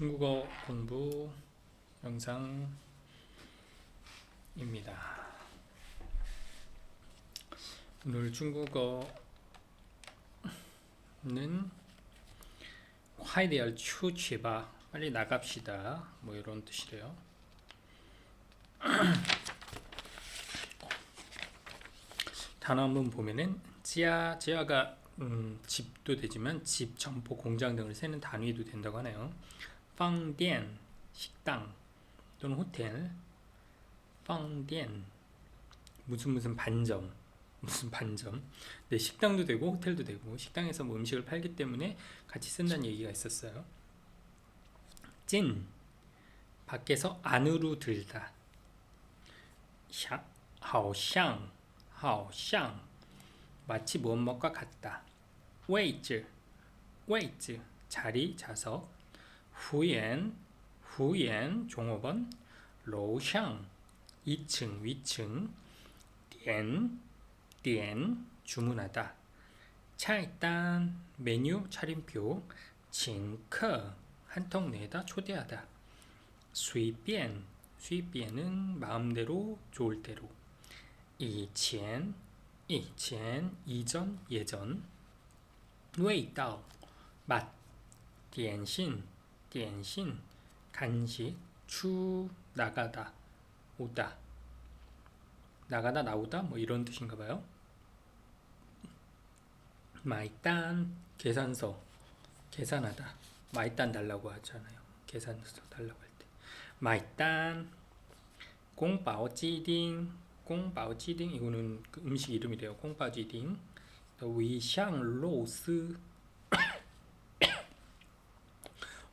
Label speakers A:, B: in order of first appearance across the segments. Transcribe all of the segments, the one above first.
A: 중국어 공부 영상입니다. 오늘 중국어는 화이디얼 추취바 빨리 나갑시다. 뭐 이런 뜻이래요. 단어 한번 보면은 지하 지하가 음, 집도 되지만 집, 점포, 공장 등을 세는 단위도 된다고 하네요. 빵店 식당 또는 호텔. 빵店. 무슨 무슨 반점 무슨 반점. 네, 식당도 되고 호텔도 되고 식당에서 뭐 음식을 팔기 때문에 같이 쓴다는 얘기가 있었어요. 찐. 밖에서 안으로 들다. 샹 하오샹 하오샹. 마치 무엇과 같다. 웨이즈 웨이즈. 자리 좌석. 후엔 후엔 종업원, 로샹 2층, 위층, 띠엔, 띠엔 주문하다, 차이단 메뉴 차림표, 징크 한턱 내다 초대하다, 수입비엔 수입비엔은 마음대로 좋을 대로, 이첸, 이첸 이전 예전, 웨이다오 맛, 点心点心 간식 추 나가다 오다 나가다 나오다 뭐 이런 뜻인가 봐요. 마이단 계산서 계산하다 마이단 달라고 하잖아요. 계산서 달라고 할 때. 마이단 공바오지딩 공바오지딩 이거는 그 음식 이름이래요. 공바오지딩 위샹로스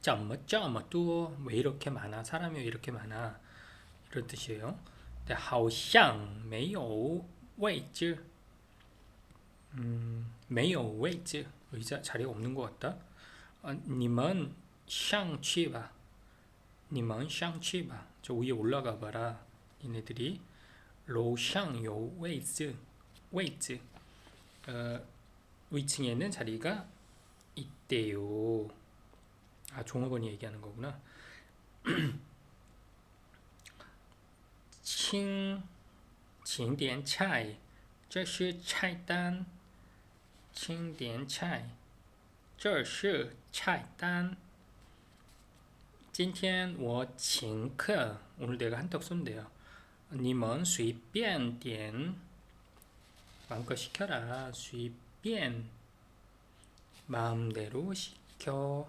A: 怎么这么多왜 이렇게 많아 사람이 왜 이렇게 많아 이런 뜻이에요. 근데 好像没有位置 음, 没有位置 의자 자리가 없는 것 같다. 아, 你们上去吧. 你们上去吧. 저 위에 올라가 봐라. 얘네들이 楼上有位置位置 어, 위층에는 자리가 있대요. 아 종업원이 얘기하는 거구나. 请请点菜，这是菜单。请点菜，这是菜单。今天我请客， 오늘 내가 한턱 쏜대요. 你们随便点， 마음껏 시켜라. 随便 마음대로 시켜.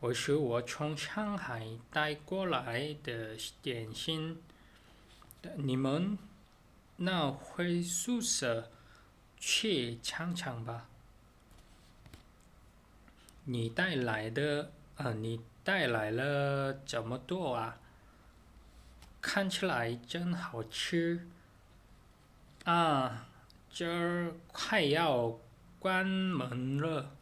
A: 我是我从上海带过来的点心。你们那回宿舍去尝尝吧。你带来的啊，你带来了这么多啊，看起来真好吃。啊，这儿快要关门了。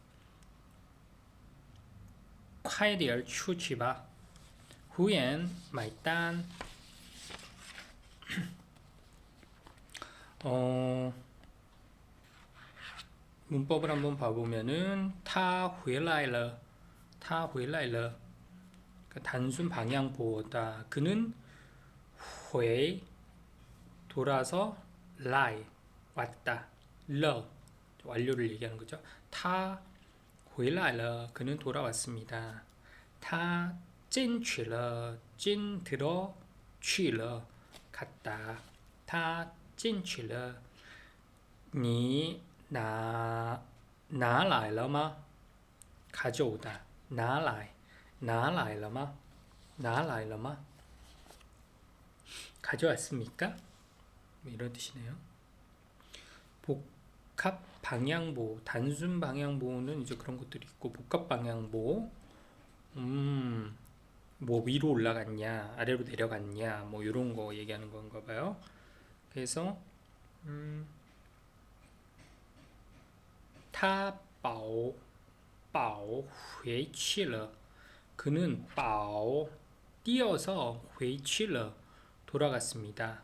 A: 快点出去吧。服务员买单。어, 문법을 한번 봐보면은 他回来了,他回来了. 그 단순 방향보다 그는 회 돌아서 라 왔다. 러 완료를 얘기하는 거죠. 他 回来了 그는 돌아왔습니다. 他 进去了进 들어 去了 갔다 他进去了你拿拿来了吗 가져오다 拿来拿来了吗拿来了吗 가져왔습니까? 뭐 이런 뜻이네요. 복 복합 방향보호, 단순 방향보호는 이제 그런 것들이 있고 복합 방향보호, 음, 뭐 위로 올라갔냐, 아래로 내려갔냐, 뭐 이런 거 얘기하는 건가 봐요. 그래서 음, 타바오, 바오, 회치러 그는 바오, 뛰어서 회치러 돌아갔습니다.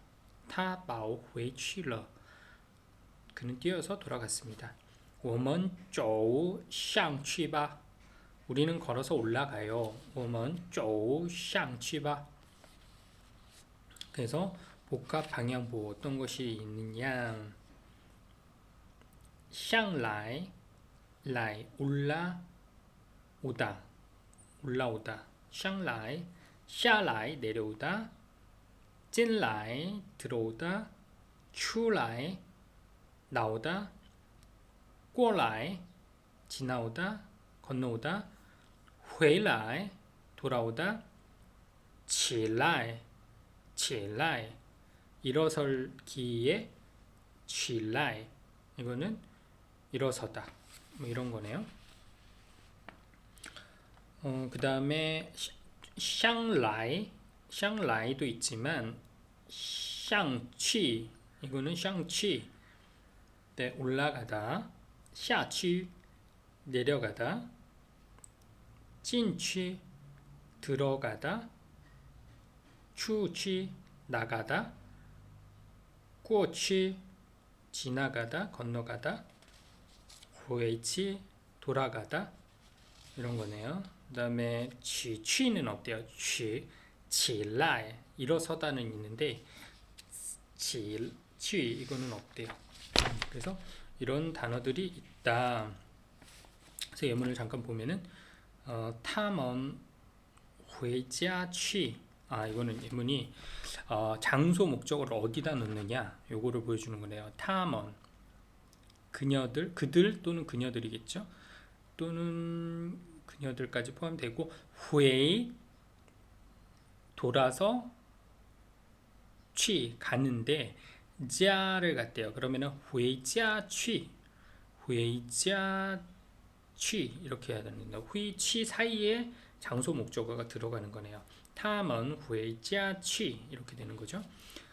A: 타바오 회치러 그는 뛰어서 돌아갔습니다. 我们走上去吧 우리는 걸어서 올라가요. 我们走上去吧 그래서 복합 방향보 어떤 것이 있느냐 向来 来 올라오다 올라오다 向来下来 내려오다 进来 들어오다 出来 나오다 꼬라이 지나오다 건너오다 회라이 돌아오다 칠라이 칠라이 일어설기에 칠라이. 이거는 일어서다. 뭐 이런 거네요. 어, 그 다음에 샹라이 샹라이도 있지만 샹취. 이거는 샹취. 네, 올라가다 샤취 내려가다 찐취 들어가다 추취 나가다 꼬취 지나가다 건너가다 후에치 돌아가다 이런 거네요. 그 다음에 취 취는 어때요? 취起来 일어서다는 있는데 치, 취 이거는 없대요. 그래서 이런 단어들이 있다. 그래서 예문을 잠깐 보면은 어, 타먼 회자취 아 이거는 예문이 어, 장소 목적을 어디다 놓느냐 요거를 보여주는 거네요. 타먼 그녀들 그들 또는 그녀들이겠죠. 또는 그녀들까지 포함되고 회이 돌아서 취 가는데 자를 갔대요. 그러면은 회자 취 회자 취 이렇게 해야 되는데 회취 사이에 장소 목적어가 들어가는 거네요. 탐은 회자 취 이렇게 되는 거죠.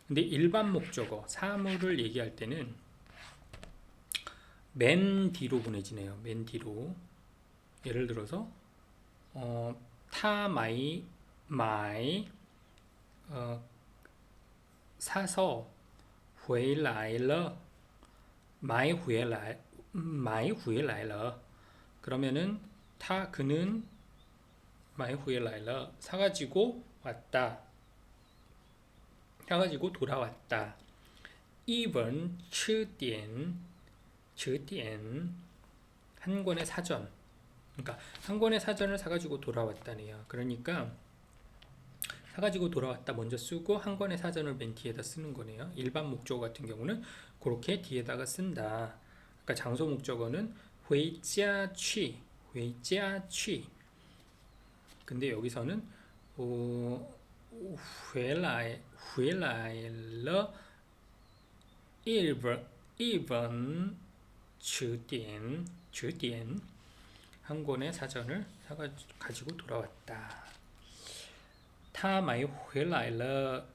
A: 근데 일반 목적어 사물을 얘기할 때는 맨 뒤로 보내지네요. 맨 뒤로 예를 들어서 어, 타 마이 마이 어, 사서 回来了买回来买回来了 그러면은 타 그는 买回来了 사가지고 왔다 사가지고 돌아왔다 一本词典词典한 권의 사전 그러니까 한 권의 사전을 사가지고 돌아왔다네요 그러니까 사가지고 돌아왔다 먼저 쓰고 한 권의 사전을 맨 뒤에다 쓰는 거네요. 일반 목적어 같은 경우는 그렇게 뒤에다가 쓴다. 그러니까 장소 목적어는 回家去,回家去. 근데 여기서는 어, 回来,回来了一本一本词典,词典한 권의 사전을 사가 가지고 돌아왔다. 他买回来了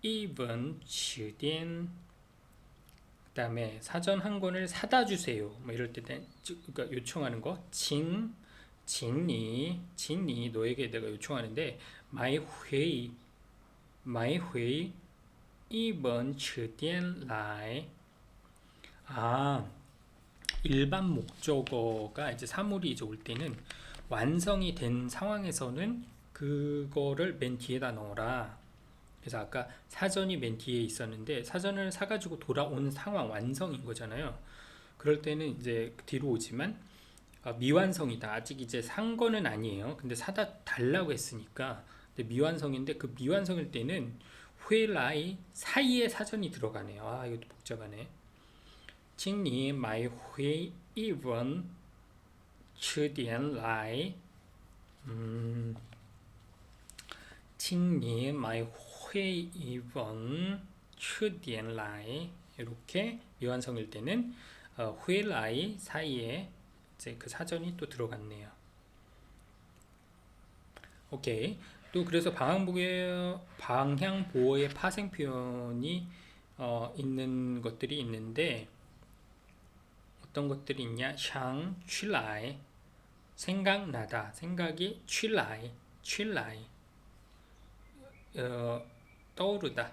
A: 一本词典 그다음에 사전 한 권을 사다 주세요. 뭐 이럴 때 그러니까 요청하는 거 진, 진니, 진니 너에게 내가 요청하는데 买回买回一本词典来 아, 일반 목적어가 이제 사물이 이제 올 때는 완성이 된 상황에서는 그거를 맨 뒤에다 넣어라. 그래서 아까 사전이 맨 뒤에 있었는데 사전을 사가지고 돌아온 상황 완성인 거잖아요. 그럴 때는 이제 뒤로 오지만 아, 미완성이다. 아직 이제 산 거는 아니에요. 근데 사다 달라고 했으니까 근데 미완성인데 그 미완성일 때는 회라이 사이에 사전이 들어가네요. 아 이것도 복잡하네. 请你买回一文吃点来。嗯， 请你买回一文吃点来。 이렇게 미완성일 때는 어, 회라이 사이에 이제 그 사전이 또 들어갔네요. 오케이. 또 그래서 방향보의 방향보호의 파생 표현이 어, 있는 것들이 있는데 어떤 것들이 있냐? 샹, 취라이 생각나다. 생각이 취라이, 취라이 어, 떠오르다.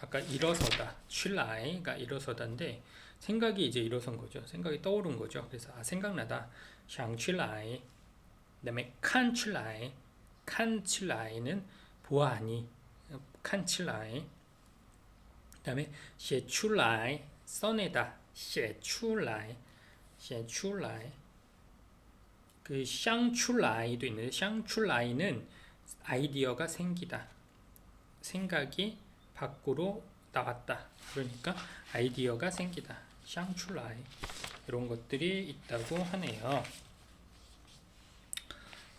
A: 아까 일어서다 쉴라이가 일어서다인데 생각이 이제 일어선 거죠. 생각이 떠오른 거죠. 그래서 아 생각나다. 샹칠라이 그 다음에 칸칠라이 칸칠라이는 보아니, 칸칠라이 그 다음에 셰출라이 써내다. 셰출라이 셰출라이 그 샹출라이도 있는데 샹출라이는 아이디어가 생기다. 생각이 밖으로 나왔다. 그러니까 아이디어가 생기다. 샹출라이 이런 것들이 있다고 하네요.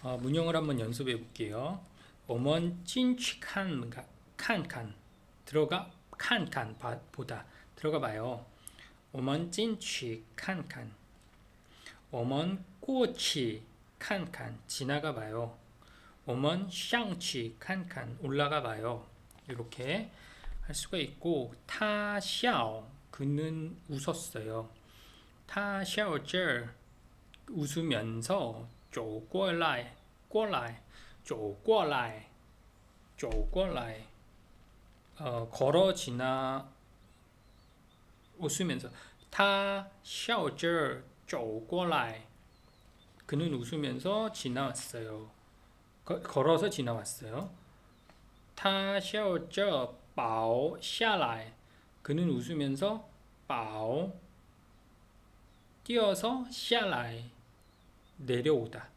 A: 어, 문형을 한번 연습해 볼게요. 어먼 찐칸 칸칸 들어가 칸칸 보다 들어가 봐요. 어먼 찐치 칸칸 어먼 꼬치 칸칸 지나가 봐요. 오먼 샹치 칸칸 올라가 봐요. 이렇게 할 수가 있고 타샤오 그는 웃었어요. 타샤오절 웃으면서 쪼꼬라이 꼬라이 쪼꼬라이 쪼꼬라이 어 걸어 지나 웃으면서 타샤오절 쪼꼬라이 그는 웃으면서 지나왔어요. 걸어서 지나왔어요. 타샤오쩌 바오 샤라이 그는 웃으면서 바오 뛰어서 샤라이 내려오다.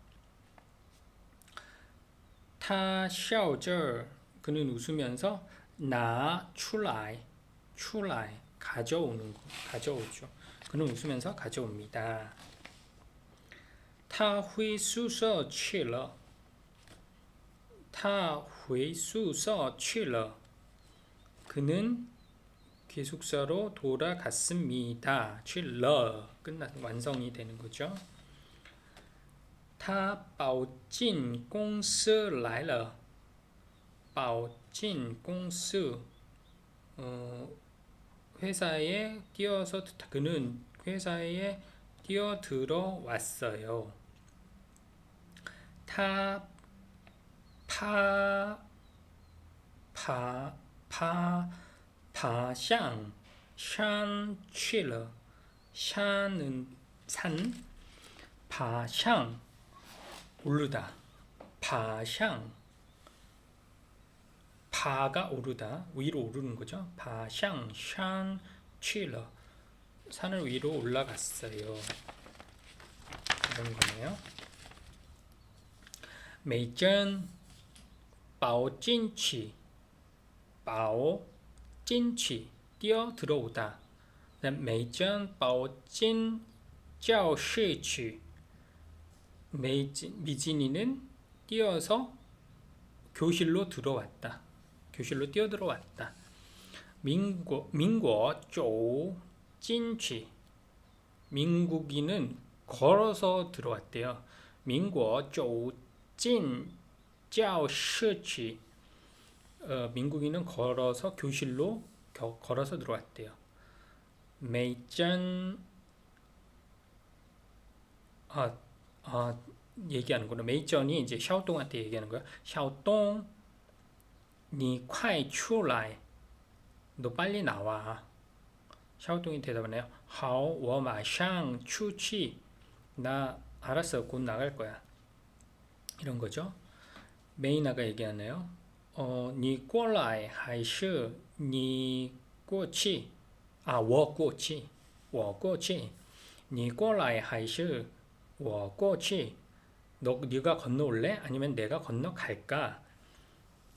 A: 타샤오쩌 그는 웃으면서 나 출라이 출라이 가져오는 거 가져오죠. 그는 웃으면서 가져옵니다. 타휘 수서 취러 타 회수서 취러 그는 계속사로 돌아갔습니다. 취러 끝나 완성이 되는 거죠. 타 바오진 공스 라이러 바오진 어, 회사에 뛰어서 그는 회사에 뛰어들어 왔어요. 타 파, 파, 파, 파샹, 샨, 취러, 샨은 산, 파샹, 오르다, 파샹, 파가 오르다, 위로 오르는 거죠. 파샹, 샨, 취러, 산을 위로 올라갔어요. 이런 거네요. 메이전 美珍保进去保进去 뛰어 들어오다. 매전 保进教室去 미진이는 뛰어서 교실로 들어왔다. 교실로 뛰어 들어왔다. 민국 민국 走进去 민국이는 걸어서 들어왔대요. 민국 走 짜오시치 어, 민국인은 걸어서 교실로 겨, 걸어서 들어왔대요. 메이짠 아, 아 얘기하는구나. 메이쩐이 이제 샤오똥한테 얘기하는 거야. 샤오똥 니 콰이 추라이 너 빨리 나와. 샤오똥이 대답하네요. 하오 워마샹 아, 추치 나 알았어 곧 나갈 거야. 이런 거죠. 메이나가 얘기하네요. 어, 니콜라이 하이슈 니꼬치 아, 워꼬치 워꼬치 니콜라이 하이슈 워꼬치 너 네가 건너올래? 아니면 내가 건너갈까?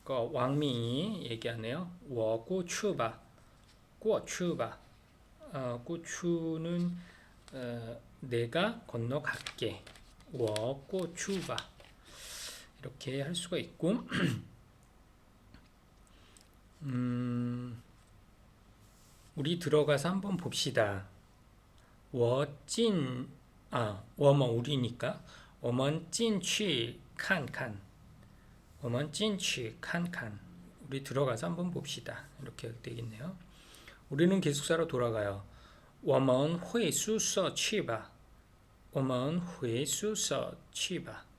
A: 그 왕민이 얘기하네요. 워꼬추바 꼬추바 어, 꼬추는 어, 내가 건너갈게. 워꼬추바 이렇게 할 수가 있고 음, 우리 들어가서 한번 봅시다. 워진 아, 워먼 우리니까 워먼 찐취 칸칸 워먼 찐취 칸칸 우리 들어가서 한번 봅시다. 이렇게 되겠네요. 우리는 기숙사로 돌아가요. 워먼 회수서 취바 워먼 회수서 취바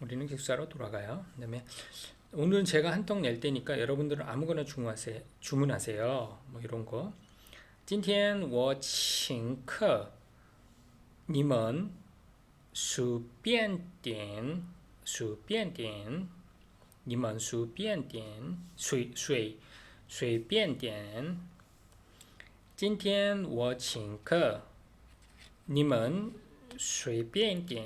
A: 우리는 기숙사로 돌아가요. 그다음에 오늘은 제가 한턱 낼 때니까 여러분들은 아무거나 주문하세요. 주문하세요. 뭐 이런 거. 今天我请客，你们随便点，随便点，你们随便点，随随随便点。今天我请客，你们随便点。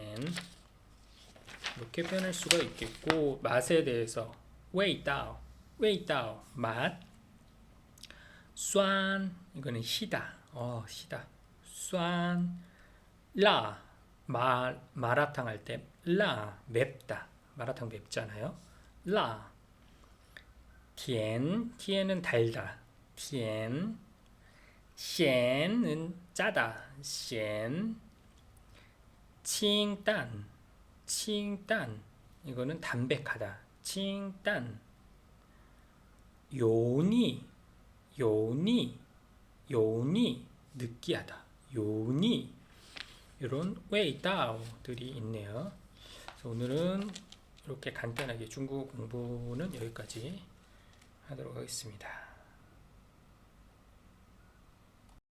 A: 이렇게 표현할 수가 있겠고 맛에 대해서. 웨이다오? 웨이다오? 맛酸, 이거는 시다. 어, 시다. 酸, 라, 마, 마라탕 할 때, 라, 맵다. 마라탕 맵잖아요. 라, 티엔, 티엔은 달다. 티엔, 셴은 짜다. 셴, 칭단, 칭단 이거는 담백하다. 칭단 요니 요니 요니 느끼하다. 요니 이런 웨이다오들이 있네요. 오늘은 이렇게 간단하게 중국 공부는 여기까지 하도록 하겠습니다.